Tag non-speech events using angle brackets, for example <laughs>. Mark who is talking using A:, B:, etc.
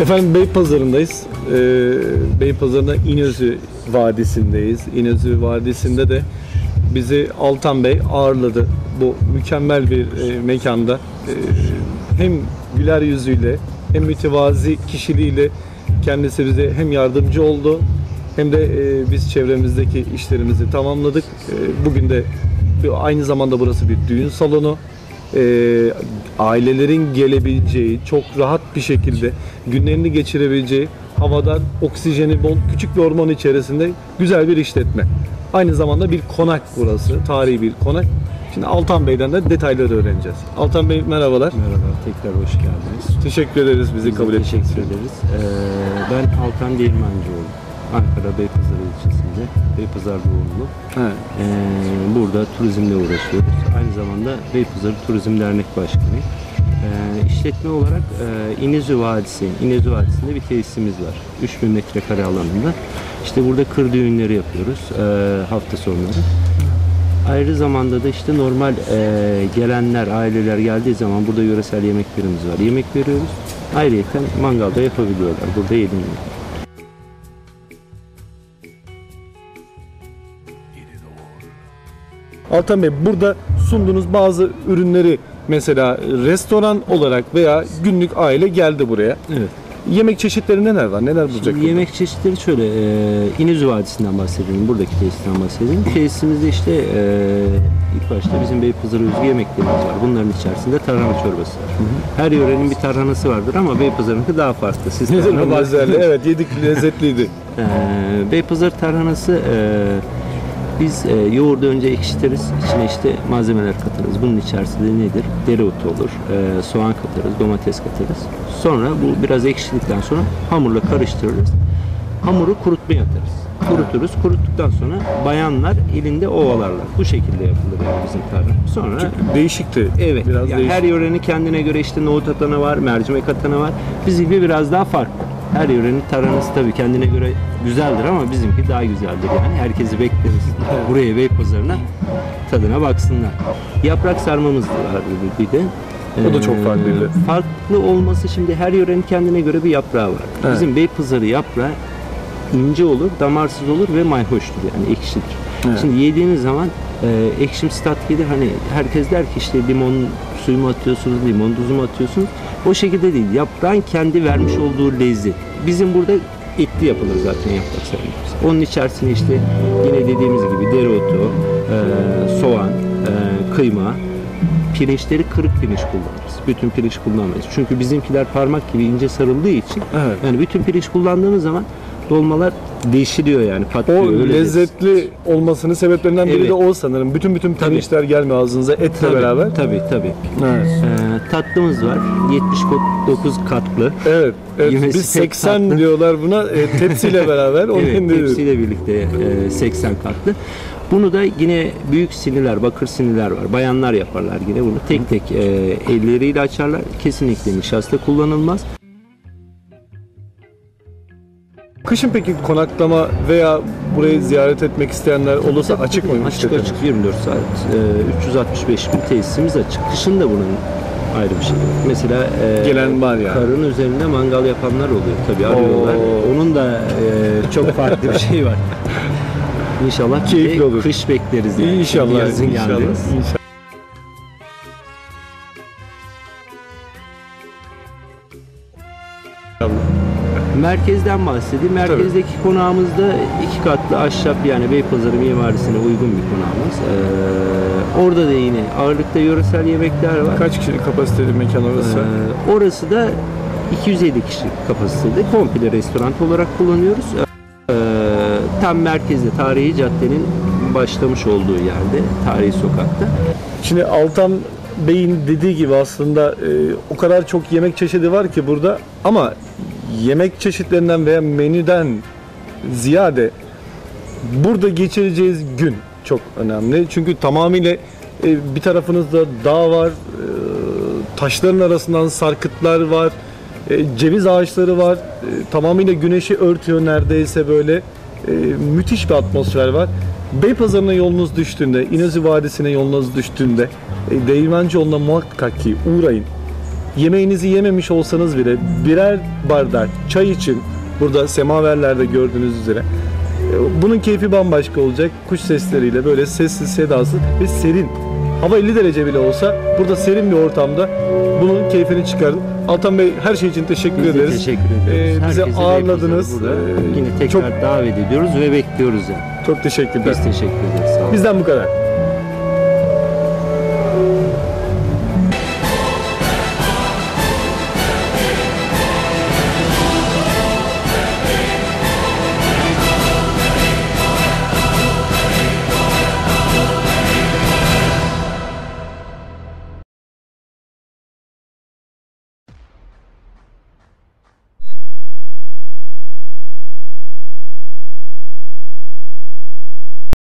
A: Efendim Beypazarı'ndayız. Ee, Beypazarı'nda İnözü Vadisi'ndeyiz. İnözü Vadisi'nde de bizi Altan Bey ağırladı. Bu mükemmel bir e, mekanda e, hem güler yüzüyle hem mütevazi kişiliğiyle kendisi bize hem yardımcı oldu hem de e, biz çevremizdeki işlerimizi tamamladık. E, bugün de aynı zamanda burası bir düğün salonu e, ailelerin gelebileceği, çok rahat bir şekilde günlerini geçirebileceği, havadan oksijeni bol, küçük bir orman içerisinde güzel bir işletme. Aynı zamanda bir konak burası, tarihi bir konak. Şimdi Altan Bey'den de detayları öğreneceğiz. Altan Bey merhabalar.
B: Merhaba, tekrar hoş geldiniz.
A: Teşekkür ederiz bizi
B: Biz
A: kabul ettiğiniz
B: Teşekkür
A: için.
B: ederiz. Ee, ben Altan Değirmencioğlu. Ankara Beypazarı ilçesinde, Beypazar doğumlu. Ee, burada turizmle uğraşıyoruz. Aynı zamanda Beypazarı Turizm Dernek Başkanıyım. Ee, işletme olarak e, İnezü Vadisi, İnezü Vadisi'nde bir tesisimiz var. 3000 metrekare alanında. İşte burada kır düğünleri yapıyoruz e, hafta sonları. Ayrı zamanda da işte normal e, gelenler, aileler geldiği zaman burada yöresel yemeklerimiz var. Yemek veriyoruz. Ayrıyeten mangalda yapabiliyorlar. Burada yeniliyor.
A: Altan Bey burada sunduğunuz bazı ürünleri mesela restoran olarak veya günlük aile geldi buraya.
B: Evet.
A: Yemek çeşitleri neler var? Neler bulacak?
B: Şimdi
A: burada?
B: yemek çeşitleri şöyle, e, İnezü Vadisi'nden bahsedelim, buradaki tesisten bahsedelim. Tesisimizde işte e, ilk başta bizim Beypazarı özgü yemeklerimiz var. Bunların içerisinde tarhana çorbası var. Her yörenin bir tarhanası vardır ama Beypazarı'nınki daha farklı. Siz tarhana?
A: Evet yedik lezzetliydi.
B: Ee, <laughs> Beypazarı tarhanası e, biz e, yoğurdu önce ekşitiriz. İçine işte malzemeler katarız. Bunun içerisinde nedir? Dereotu olur. e, soğan katarız, domates katarız. Sonra bu biraz ekşidikten sonra hamurla karıştırırız. Hamuru kurutmaya atarız. Kuruturuz. Kuruttuktan sonra bayanlar elinde ovalarlar. Bu şekilde yapılır yani bizim tarhana. Sonra
A: Değişikti.
B: Evet.
A: Biraz
B: yani
A: değişik.
B: her yörenin kendine göre işte nohut atanı var, mercimek atanı var. Bizimki biraz daha farklı. Her yörenin tarhanası tabii kendine göre güzeldir ama bizimki daha güzeldir yani. Herkesi bekleriz. <laughs> Buraya Beypazarı'na tadına baksınlar. Yaprak sarmamız da var bir de.
A: O da çok
B: Ee,
A: farklıydı.
B: Farklı olması şimdi her yörenin kendine göre bir yaprağı var.
A: Evet.
B: Bizim Beypazarı yaprağı ince olur, damarsız olur ve mayhoştur yani ekşidir.
A: Evet.
B: Şimdi yediğiniz zaman e, ekşimsi tat gelir. Hani herkes der ki işte limon suyu mu atıyorsunuz, limon tuzu mu atıyorsunuz? O şekilde değil. Yaprağın kendi vermiş olduğu lezzet. Bizim burada etli yapılır zaten yaprak sarmamız. Onun içerisine işte yine dediğimiz gibi dereotu, e, soğan, e, kıyma, pirinçleri kırık pirinç kullanırız. Bütün pirinç kullanmayız. Çünkü bizimkiler parmak gibi ince sarıldığı için
A: Evet.
B: yani bütün pirinç kullandığımız zaman dolmalar değişiliyor yani
A: O
B: patlıyor. öyle deriz.
A: lezzetli olmasının sebeplerinden biri
B: Evet.
A: de o sanırım. Bütün bütün pirinçler gelmiyor ağzınıza etle
B: Tabii,
A: beraber.
B: Tabii tabii.
A: Evet.
B: Ee, tatlımız var. 79 katlı.
A: Evet. evet. Biz
B: pek
A: 80
B: tatlı.
A: diyorlar buna e, <laughs> tepsiyle beraber. Onu
B: evet, hepsiyle birlikte e, 80 katlı. Bunu da yine büyük siniler, bakır siniler var. Bayanlar yaparlar yine bunu. Tek tek e, elleriyle açarlar. Kesinlikle nişasta kullanılmaz.
A: Kışın peki konaklama veya burayı ziyaret etmek isteyenler olursa açık mı?
B: Açık açık 24 saat. e, 365 gün tesisimiz açık. Kışın da bunun ayrı bir şey. Mesela e,
A: Gelen var yani.
B: Karın üzerinde mangal yapanlar oluyor tabii arıyorlar.
A: Oo.
B: Onun da e, çok farklı bir şey var. İnşallah
A: Keyifli olur.
B: kış bekleriz yani.
A: İnşallah.
B: Yazın
A: inşallah,
B: geldiniz.
A: inşallah.
B: Merkezden bahsedeyim. Merkezdeki konağımızda iki katlı ahşap yani Beypazarı mimarisine uygun bir konağımız. Ee, orada da yine ağırlıkta yöresel yemekler var.
A: Kaç kişilik kapasiteli mekan orası?
B: Ee, orası da 250 kişi kapasitede komple restoran olarak kullanıyoruz. Ee, tam merkezde tarihi caddenin başlamış olduğu yerde, tarihi sokakta.
A: Şimdi Altan Bey'in dediği gibi aslında e, o kadar çok yemek çeşidi var ki burada ama yemek çeşitlerinden veya menüden ziyade burada geçireceğiz gün çok önemli. Çünkü tamamıyla e, bir tarafınızda dağ var, e, taşların arasından sarkıtlar var, e, ceviz ağaçları var. Tamamıyla güneşi örtüyor neredeyse böyle. Müthiş bir atmosfer var. Beypazarı'na yolunuz düştüğünde, İnözü Vadisi'ne yolunuz düştüğünde, e, Değirmenci yoluna muhakkak ki uğrayın. Yemeğinizi yememiş olsanız bile birer bardak çay için burada semaverlerde gördüğünüz üzere e, bunun keyfi bambaşka olacak. Kuş sesleriyle böyle sessiz sedasız ve serin. Hava 50 derece bile olsa burada serin bir ortamda bunun keyfini çıkarın. Altan Bey her şey için teşekkür
B: Biz de
A: ederiz.
B: teşekkür ediyoruz.
A: Ee,
B: Herkese
A: ağırladınız. Ee,
B: yine tekrar
A: çok
B: davet ediyoruz ve bekliyoruz yani.
A: çok teşekkürler.
B: Biz teşekkür ederiz. Sağ olun.
A: Bizden bu kadar.